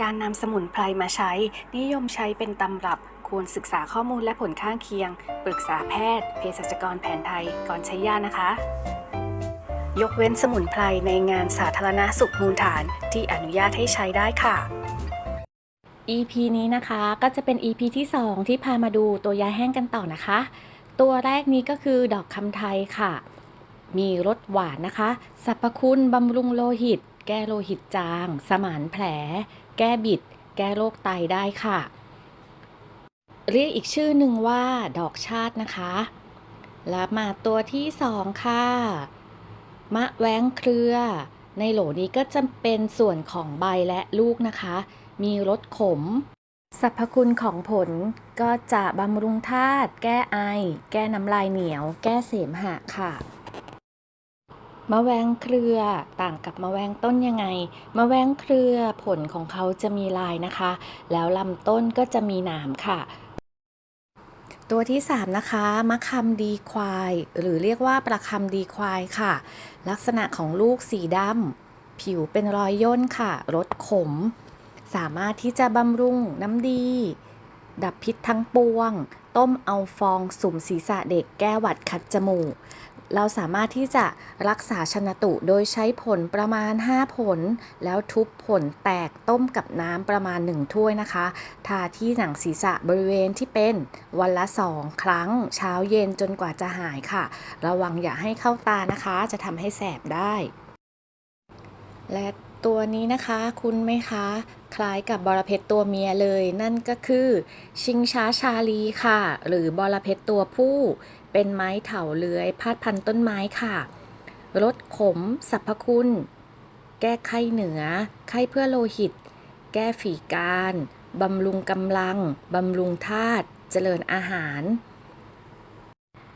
การนำสมุนไพรมาใช้ นิยมใช้เป็นตำรับ ควรศึกษาข้อมูลและผลข้างเคียง ปรึกษาแพทย์ เภสัชกรแผนไทยก่อนใช้ยานะคะ ยกเว้นสมุนไพรในงานสาธารณสุขมูลฐานที่อนุญาตให้ใช้ได้ค่ะ EP นี้นะคะก็จะเป็น EP ที่ 2 ที่พามาดูตัวยาแห้งกันต่อนะคะ ตัวแรกนี้ก็คือดอกคำไทยค่ะ มีรสหวานนะคะสรรพคุณบำรุงโลหิต แก้โลหิตจาง สมานแผล แก้บิด แก้โรคไตได้ค่ะ เรียกอีกชื่อหนึ่งว่าดอกชาตินะคะ แล้วมาตัวที่สองค่ะ มะแว้งเครือ ในโหลนี้ก็จะเป็นส่วนของใบและลูกนะคะ มีรสขมสรรพคุณของผลก็จะบำรุงธาตุ แก้ไอ แก้น้ำลายเหนียว แก้เสมหะค่ะ มะแวงเครือต่างกับมะแวงต้นยังไง มะแวงเครือผลของเขาจะมีลายนะคะ แล้วลำต้นก็จะมีหนามค่ะ ตัวที่ 3 นะคะมะคำดีควาย หรือเรียกว่าประคำดีควายค่ะ ลักษณะของลูกสีดำผิวเป็นรอยย่นค่ะรสขม สามารถที่จะบำรุงน้ำดี ดับพิษทั้งปวง ต้มเอาฟองสุ่มศีรษะเด็กแก้หวัดคัดจมูก เราสามารถที่จะรักษาชนตุโดยใช้ผลประมาณ 5 ผล แล้วทุบผลแตกต้มกับน้ำประมาณ 1 ถ้วยนะคะ ทาที่หนังศีรษะบริเวณที่เป็นวันละ 2 ครั้ง เช้าเย็นจนกว่าจะหายค่ะ ระวังอย่าให้เข้าตานะคะ จะทำให้แสบได้ และตัวนี้นะคะคุณไหมคะ คล้ายกับบอระเพ็ดตัวเมียเลย นั่นก็คือ ชิงช้าชาลีค่ะ หรือบอระเพ็ดตัวผู้ เป็นไม้เถาเลื้อยพาดพันต้นไม้ค่ะรสขมสรรพคุณ แก้ไข้เหนือ ไข้เพื่อโลหิต แก้ฝีการบำรุงกำลัง บำรุงธาตุเจริญอาหาร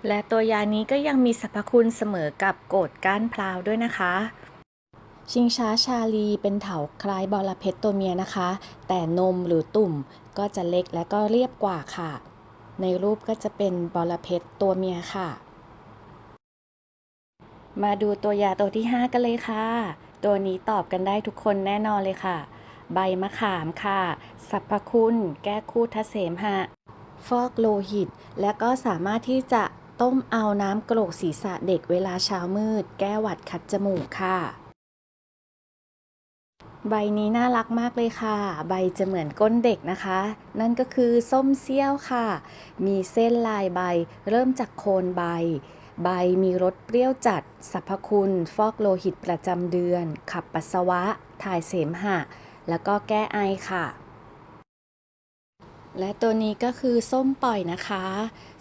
และตัวยานี้ก็ยังมีสรรพคุณเสมอกับโกดก้านพลาวด้วยนะคะ ชิงช้าชาลีเป็นเถาคล้ายบอระเพ็ดตัวเมียนะคะ แต่นมหรือตุ่มก็จะเล็กและก็เรียบกว่าค่ะ ในรูปก็จะเป็นบอระเพ็ดตัวเมียค่ะ มาดูตัวยาตัวที่ 5 กันเลยค่ะ ตัวนี้ตอบกันได้ทุกคนแน่นอนเลยค่ะ ใบมะขามค่ะ สรรพคุณ แก้คูทเสมหะ ฟอกโลหิต และก็สามารถที่จะต้มเอาน้ำกรกศีรษะเด็กเวลาเช้ามืด แก้หวัดคัดจมูกค่ะ ใบนี้น่ารักมากเลยค่ะ ใบจะเหมือนก้นเด็กนะคะ นั่นก็คือส้มเสี้ยวค่ะ มีเส้นลายใบ เริ่มจากโคนใบ ใบมีรสเปรี้ยวจัดสรรพคุณ ฟอกโลหิตประจำเดือน ขับปัสสาวะ ถ่ายเสมหะ แล้วก็แก้ไอค่ะ และตัวนี้ก็คือส้มปล่อยนะคะ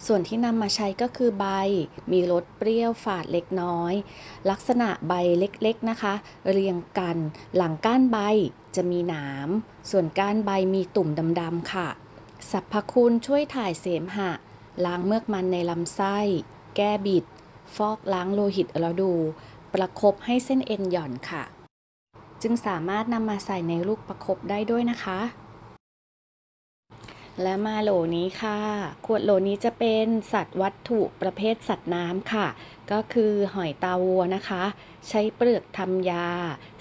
ส่วนที่นำมาใช้ก็คือใบ มีรสเปรี้ยวฝาดเล็กน้อย ลักษณะใบเล็กๆนะคะ เรียงกัน หลังก้านใบจะมีหนาม ส่วนก้านใบมีตุ่มดำๆค่ะ สรรพคุณช่วยถ่ายเสมหะ ล้างเมือกมันในลำไส้ แก้บิด ฟอกล้างโลหิตเระดู ประคบให้เส้นเอ็นหย่อนค่ะ จึงสามารถนำมาใส่ในลูกประคบได้ด้วยนะคะ และมาโหลนี้ค่ะ ขวดโหลนี้จะเป็นสัตว์วัตถุประเภทสัตว์น้ำค่ะ ก็คือหอยตาวัวนะคะ ใช้เปลือกทำยา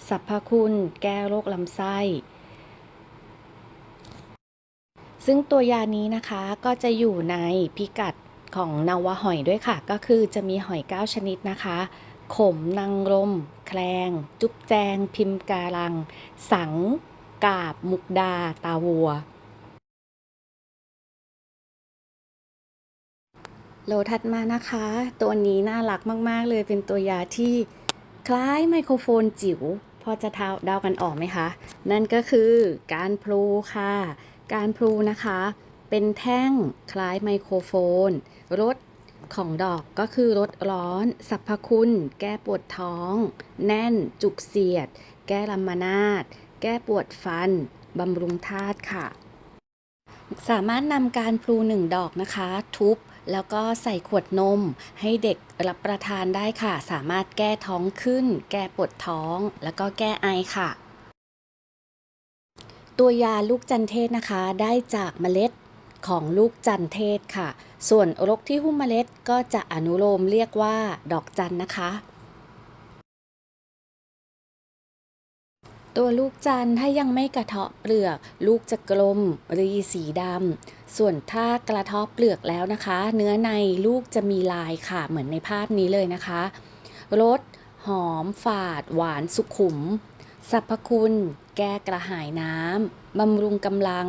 สรรพคุณ แก้โรคลำไส้ ซึ่งตัวยานี้นะคะก็จะอยู่ในพิกัดของนาวหอยด้วยค่ะ ก็คือจะมีหอย 9 ชนิดนะคะ ขมนางรม แคลง จุ๊บแจง พิมพ์การัง สัง กาบ มุกดา ตาวัว โลถัดมานะคะ ตัวนี้น่ารักมาก ๆ เลยเป็นตัวยาที่คล้ายไมโครโฟนจิ๋วพอจะเดาเดากันออกไหมคะ นั่นก็คือการพลูค่ะ การพลูนะคะ เป็นแท่งคล้ายไมโครโฟนรสของดอกก็คือรสร้อนสรรพคุณ แก้ปวดท้อง แน่น จุกเสียด แก้ลำมานาดแก้ปวดฟัน บำรุงธาตุค่ะ สามารถนำการพลูหนึ่งดอกนะคะ ทุบ แล้วก็ใส่ขวดนม ให้เด็กรับประทานได้ค่ะ สามารถแก้ท้องขึ้น แก้ปวดท้อง แล้วก็แก้ไอค่ะ ตัวยาลูกจันเทศนะคะ ได้จากเมล็ดของลูกจันเทศค่ะ ส่วนรกที่หุ้มเมล็ดก็จะอนุโลมเรียกว่าดอกจันนะคะ ตัวลูกจันทร์ถ้ายังไม่กระเทาะเปลือก ลูกจะกลมรีสีดำส่วนถ้ากระเทาะเปลือกแล้วนะคะ เนื้อในลูกจะมีลายค่ะเหมือนในภาพนี้เลยนะคะรสหอมฝาด หวานสุขุมสรรพคุณ แก้กระหายน้ำบำรุงกำลัง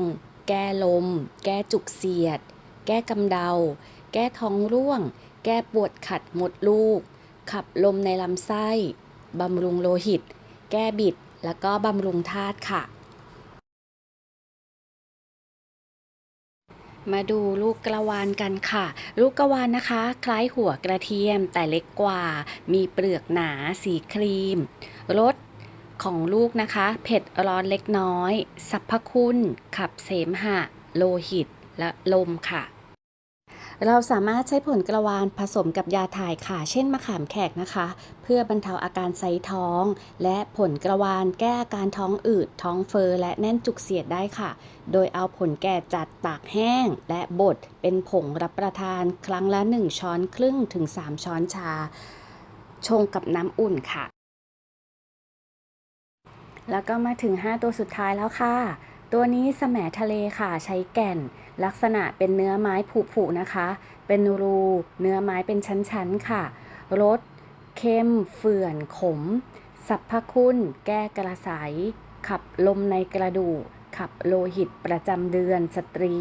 แก้ลม แก้จุกเสียด แก้กำเดา แก้ท้องร่วง แก้ปวดขัดมดลูก ขับลมในลำไส้ บำรุงโลหิต แก้บิด แล้วก็บำรุงธาตุค่ะ มาดูลูกกระวานกันค่ะ ลูกกระวานนะคะ คล้ายหัวกระเทียมแต่เล็กกว่า มีเปลือกหนาสีครีม รสของลูกนะคะ เผ็ดร้อนเล็กน้อย สรรพคุณ ขับเสมหะ โลหิต และลมค่ะ เราสามารถใช้ผลกระวานผสมกับยาถ่ายค่ะเช่นมะขามแขกนะคะ เพื่อบรรเทาอาการไส้ท้อง และผลกระวานแก้อาการท้องอืด ท้องเฟอ้อและแน่นจุกเสียดได้ค่ะ โดยเอาผลแก่จัดตากแห้ง และบดเป็นผงรับประทานครั้งละ 1 ช้อนครึ่งถึง 3 ช้อนชา ชงกับน้ำอุ่นค่ะ แล้วก็มาถึง 5 ตัวสุดท้ายแล้วค่ะ ตัวนี้สแหมทะเลค่ะใช้แก่น ลักษณะเป็นเนื้อไม้ผุๆนะคะ เป็นรูเนื้อไม้เป็นชั้นๆค่ะรสเข้มเฝื่อนขมสรรพคุณ แก้กระสายขับลมในกระดูกขับโลหิตประจำเดือนสตรี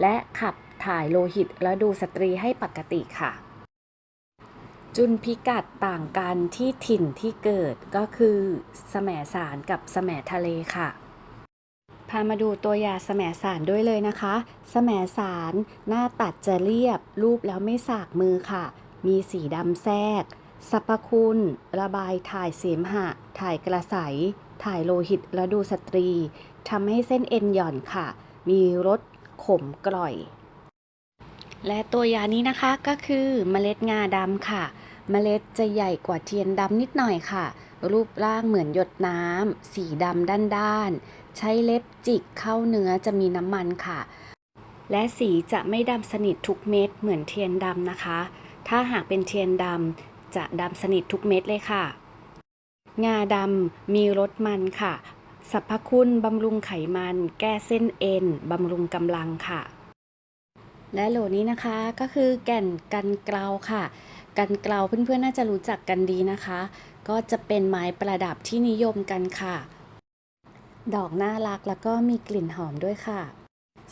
และขับถ่ายโลหิตและดูสตรีให้ปกติค่ะ จุนพิกัดต่างกันที่ถิ่นที่เกิดก็คือสแสมสารกับสแสมทะเลค่ะ พามาดูตัวยาแสมสารด้วยเลยนะคะ แสมสารหน้าตัดจะเรียบ รูปแล้วไม่สากมือค่ะ มีสีดำแทรกสรรพคุณ ระบายถ่ายเสมหะ ถ่ายกระใส ถ่ายโลหิตและดูสตรีทำให้เส้นเอ็นหย่อนค่ะ มีรสขมกร่อย และตัวยานี้นะคะก็คือเมล็ดงาดำค่ะ เมล็ดจะใหญ่กว่าเทียนดำนิดหน่อยค่ะ รูปร่างเหมือนหยดน้ำ สีดำด้านๆ ใช้เล็บจิกเข้าเนื้อจะมีน้ำมันค่ะ และสีจะไม่ดำสนิททุกเม็ดเหมือนเทียนดำนะคะ ถ้าหากเป็นเทียนดำจะดำสนิททุกเม็ดเลยค่ะ งาดำมีรสมันค่ะสรรพคุณบำรุงไขมัน แก้เส้นเอ็นบำรุงกำลังค่ะ และโหลนี้นะคะก็คือแก่นกันเกลาค่ะ กันเกลาเพื่อนๆน่าจะรู้จักกันดีนะคะ ก็จะเป็นไม้ประดับที่นิยมกันค่ะ ดอกน่ารักแล้วก็มีกลิ่นหอมด้วยค่ะ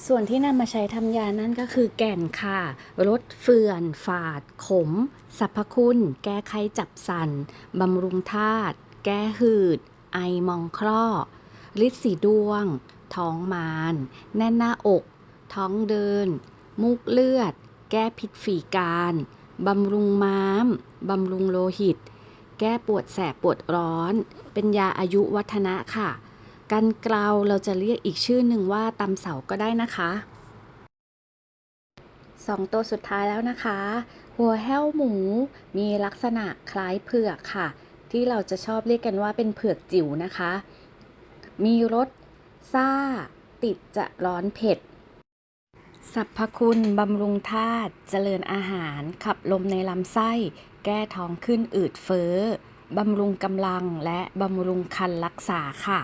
ส่วนที่นำมาใช้ทำยานั่นก็คือแก่นค่ะรสเฟื่อน ฝาด ขม สรรพคุณ แก้ไข้จับสันบำรุงธาตุ แก้หืด ไอมองคลอฤทธิ์สีดวง ท้องมาน แน่นหน้าอก ท้องเดินมูกเลือด แก้พิษฝีการบำรุงม้าม บำรุงโลหิต แก้ปวดแสบปวดร้อน เป็นยาอายุวัฒนะค่ะ กันเกลาเราจะเรียกอีกชื่อหนึ่งว่าตำเสาก็ได้นะคะสองตัวสุดท้ายแล้วนะคะ หัวแห้วหมูมีลักษณะคล้ายเผือกค่ะ ที่เราจะชอบเรียกกันว่าเป็นเผือกจิ๋วนะคะ มีรสซ่า ติดจะร้อนเผ็ดสรรพคุณบำรุงธาตุเจริญอาหาร ขับลมในลำไส้ แก้ท้องขึ้นอืดเฟ้อบำรุงกำลังและบำรุงคันรักษาค่ะ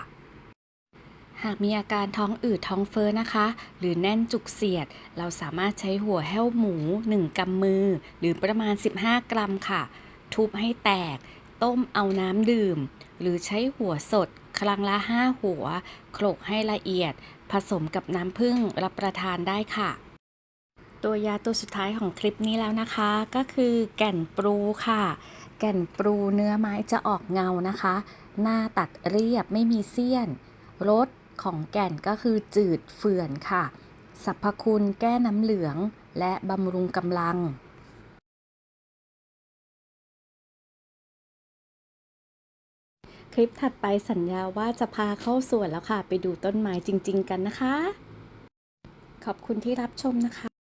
หากมีอาการท้องอืดท้องเฟ้อนะคะ หรือแน่นจุกเสียด เราสามารถใช้หัวแห้วหมู 1กำมือ หรือประมาณ 15 กรัมค่ะ ทุบให้แตก ต้มเอาน้ำดื่ม หรือใช้หัวสด ครั้งละ 5 หัวโขลกให้ละเอียด ผสมกับน้ำผึ้งรับประทานได้ค่ะ ตัวยาตัวสุดท้ายของคลิปนี้แล้วนะคะ ก็คือแก่นปรูค่ะ แก่นปรูเนื้อไม้จะออกเงานะคะ หน้าตัดเรียบไม่มีเสี้ยนรส ของแก่นก็คือจืดเฟื่อนค่ะ สรรพคุณแก้น้ำเหลืองและบำรุงกำลังคลิปถัดไปสัญญาว่าจะพาเข้าสวนแล้วค่ะ ไปดูต้นไม้จริง ๆ กันนะคะ ขอบคุณที่รับชมนะคะ